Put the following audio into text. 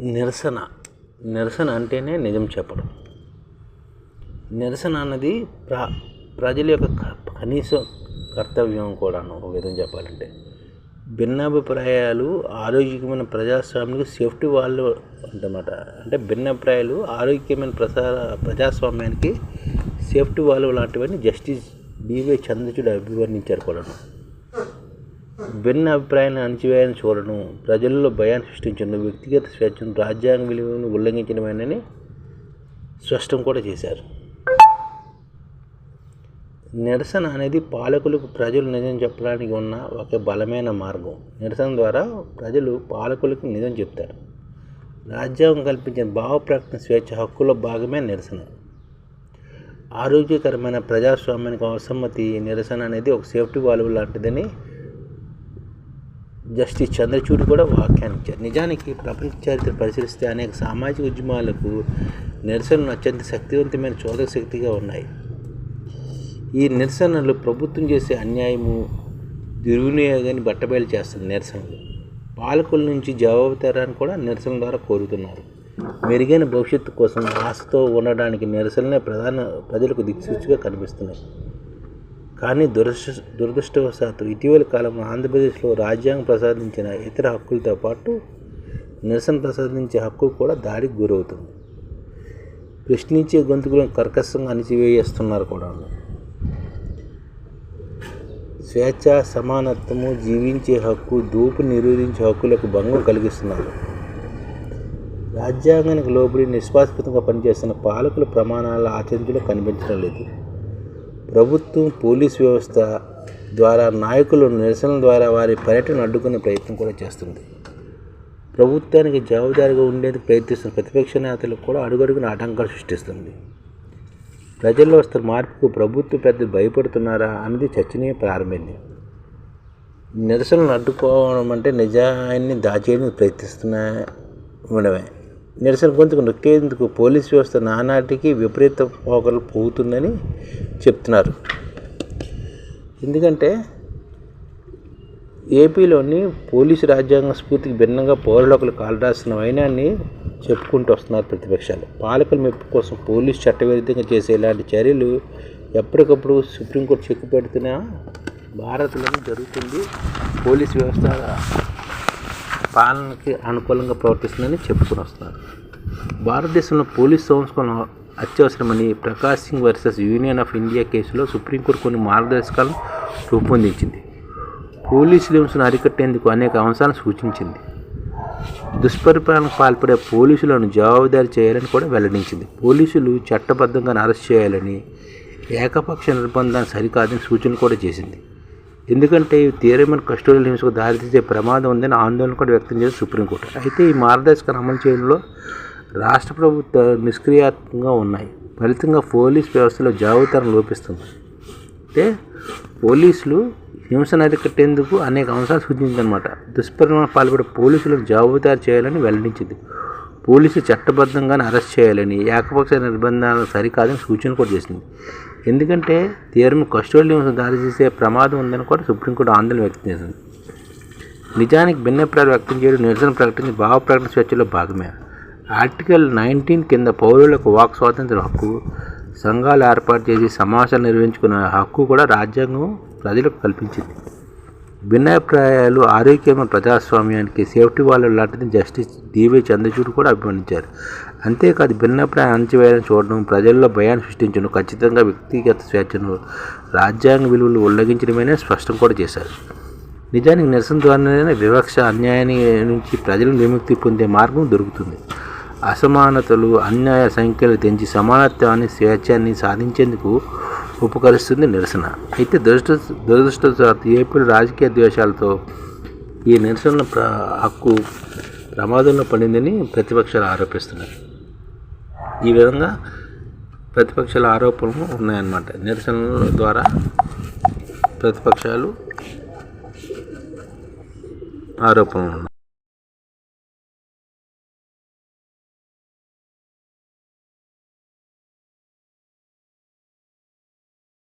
నిరసన. నిరసన అంటేనే నిజం చెప్పడం. నిరసన అన్నది ప్ర ప్రజల యొక్క కనీసం కర్తవ్యం కూడాను ఒక విధంగా చెప్పాలంటే. భిన్నాభిప్రాయాలు ఆరోగ్యమైన ప్రజాస్వామ్యానికి సేఫ్టీ వాళ్ళు అంటమాట. అంటే భిన్నాభిప్రాయాలు ఆరోగ్యమైన ప్రసార ప్రజాస్వామ్యానికి సేఫ్టీ వాళ్ళు లాంటివన్నీ జస్టిస్ డివై చంద్రచూడ్ అభివర్ణించారు కూడా భిన్న అభిప్రాయాలను అణచివేయాలని చూడడం ప్రజల్లో భయాన్ని సృష్టించడం వ్యక్తిగత స్వేచ్ఛను రాజ్యాంగ విలువలను ఉల్లంఘించడమేనని స్పష్టం కూడా చేశారు. నిరసన అనేది పాలకులకు ప్రజలు నిజం చెప్పడానికి ఉన్న ఒక బలమైన మార్గం. నిరసన ద్వారా ప్రజలు పాలకులకు నిజం చెప్తారు. రాజ్యాంగం కల్పించిన భావ ప్రకటన స్వేచ్ఛ హక్కులో భాగమే నిరసన. ఆరోగ్యకరమైన ప్రజాస్వామ్యానికి అసమ్మతి నిరసన అనేది ఒక సేఫ్టీ వాల్వ్ లాంటిదని జస్టిస్ చంద్రచూడ్ కూడా వ్యాఖ్యానించారు నిజానికి ప్రపంచ చరిత్ర పరిశీలిస్తే అనేక సామాజిక ఉద్యమాలకు నిరసనలు అత్యంత శక్తివంతమైన చోదక శక్తిగా ఉన్నాయి. ఈ నిరసనలు ప్రభుత్వం చేసే అన్యాయము దుర్వినియోగాన్ని బట్టబయలు చేస్తుంది నిరసనలు. పాలకుల నుంచి జవాబుదారాన్ని కూడా నిరసన ద్వారా కోరుతున్నారు. మెరుగైన భవిష్యత్తు కోసం ఆశతో ఉండడానికి నిరసనలే ప్రధాన ప్రజలకు దిక్సూచిగా కనిపిస్తున్నాయి. కానీ దురదృష్ట దురదృష్టవశాత్తు ఇటీవల కాలంలో ఆంధ్రప్రదేశ్లో రాజ్యాంగం ప్రసాదించిన ఇతర హక్కులతో పాటు నిరసన ప్రసాదించే హక్కు కూడా దాడికి గురవుతుంది. ప్రశ్నించే గొంతుకులను కర్కశంగా అణిచివేయేస్తున్నారు కూడా. స్వేచ్ఛ సమానత్వము జీవించే హక్కు దూపు నిరోధించే హక్కులకు భంగం కలిగిస్తున్నారు. రాజ్యాంగానికి లోబడి నిష్పాక్షితంగా పనిచేస్తున్న పాలకుల ప్రమాణాల ఆచరించడం కనిపించడం లేదు. ప్రభుత్వం పోలీస్ వ్యవస్థ ద్వారా నాయకులు నిరసనల ద్వారా వారి పర్యటన అడ్డుకునే ప్రయత్నం కూడా చేస్తుంది. ప్రభుత్వానికి జవాబుదారిగా ఉండేందుకు ప్రయత్నిస్తున్న ప్రతిపక్ష నేతలకు కూడా అడుగడుగున ఆటంకాలు సృష్టిస్తుంది. ప్రజల్లో వస్తున్న మార్పుకు ప్రభుత్వ పెద్ద భయపడుతున్నారా అన్నది చర్చనీయ ప్రారంభమైంది. నిరసనలు అడ్డుకోవడం అంటే నిజాన్ని దాచేయడానికి ప్రయత్నిస్తున్నా ఉండమే నిరసన గొంతుకు నొక్కేందుకు పోలీస్ వ్యవస్థ నానాటికి విపరీత పోకలు పోతుందని చెప్తున్నారు. ఎందుకంటే ఏపీలోని పోలీసు రాజ్యాంగ స్ఫూర్తికి భిన్నంగా పౌరులకు కాలరాసిన వైనాన్ని చెప్పుకుంటూ వస్తున్నారు ప్రతిపక్షాలు. పాలకుల మెప్పు కోసం పోలీసు చట్టవిరుద్ధంగా చేసే ఇలాంటి చర్యలు ఎప్పటికప్పుడు సుప్రీంకోర్టు చెక్కు పెడుతున్నా భారత్లోనే జరుగుతుంది. పోలీస్ వ్యవస్థ పాలనకి అనుకూలంగా ప్రవర్తిస్తుందని చెప్పుకొని వస్తున్నారు. భారతదేశంలో పోలీస్ సంస్కరణ అత్యవసరమని Prakash Singh versus Union of India కేసులో సుప్రీంకోర్టు కొన్ని మార్గదర్శకాలను రూపొందించింది. పోలీసు హింసను అరికట్టేందుకు అనేక అంశాలను సూచించింది. దుష్పరిపాలనకు పాల్పడే పోలీసులను జవాబుదారీ చేయాలని కూడా వెల్లడించింది. పోలీసులు చట్టబద్ధంగా అరెస్ట్ చేయాలని ఏకపక్ష నిర్బంధాన్ని సరికాదని సూచన కూడా చేసింది. ఎందుకంటే ఇవి తీవ్రమైన కస్టోడియల్ హింసకు దారితీసే ప్రమాదం ఉందని ఆందోళన కూడా వ్యక్తం చేసింది సుప్రీంకోర్టు. అయితే ఈ మార్గదర్శకాలను అమలు చేయడంలో రాష్ట్ర ప్రభుత్వ నిష్క్రియాత్మకంగా ఉన్నాయి. ఫలితంగా పోలీస్ వ్యవస్థలో జవాబుదారం లోపిస్తుంది. అంటే పోలీసులు హింసను అరికట్టేందుకు అనేక అంశాలు సూచించిందనమాట దుష్పరిణామ పాల్పడే పోలీసులను జవాబుదారు చేయాలని వెల్లడించింది. పోలీసులు చట్టబద్ధంగానే అరెస్ట్ చేయాలని ఏకపక్ష నిర్బంధాలు సరికాదని సూచన కూడా చేసింది. ఎందుకంటే తీవ్రమైన కస్టోడియం దారి దారితీసే ప్రమాదం ఉందని కూడా సుప్రీంకోర్టు ఆందోళన వ్యక్తం చేసింది. నిజానికి భిన్నప్రాయాలు వ్యక్తం చేయడం నిరసన ప్రకటించి భావ ప్రకటన స్వేచ్ఛలో భాగమే. ఆర్టికల్ నైన్టీన్ కింద పౌరులకు వాక్ స్వాతంత్ర హక్కు సంఘాలు ఏర్పాటు చేసి సమావేశాలు నిర్వహించుకునే హక్కు కూడా రాజ్యాంగం ప్రజలకు కల్పించింది. భిన్నాభిప్రాయాలు ఆరోగ్యమైన ప్రజాస్వామ్యానికి సేఫ్టీ వాళ్ళు లాంటిది జస్టిస్ డివై చంద్రచూడ్ కూడా అభివర్ణించారు అంతేకాదు భిన్నాభిప్రాయం అణచివేయాలని చూడడం ప్రజల్లో భయాన్ని సృష్టించడం ఖచ్చితంగా వ్యక్తిగత స్వేచ్ఛను రాజ్యాంగ విలువలు ఉల్లంఘించడమేనే స్పష్టం కూడా చేశారు. నిజానికి నిరసన ద్వారానే వివక్ష అన్యాయాన్ని నుంచి ప్రజలను విముక్తి పొందే మార్గం దొరుకుతుంది. అసమానతలు అన్యాయ సంఖ్యలు తెంచి సమానత్వాన్ని స్వేచ్ఛాన్ని సాధించేందుకు ఉపకరిస్తుంది నిరసన. అయితే దురదృష్ట దురదృష్టవశాత్తు ఏపీలో రాజకీయ ద్వేషాలతో ఈ నిరసన ప్ర హక్కు ప్రమాదంలో పడిందని ప్రతిపక్షాలు ఆరోపిస్తున్నాయి ఈ విధంగా ప్రతిపక్షాల ఆరోపణలు ఉన్నాయన్నమాట. నిరసనల ద్వారా ప్రతిపక్షాలు ఆరోపణలు ఉన్నాయి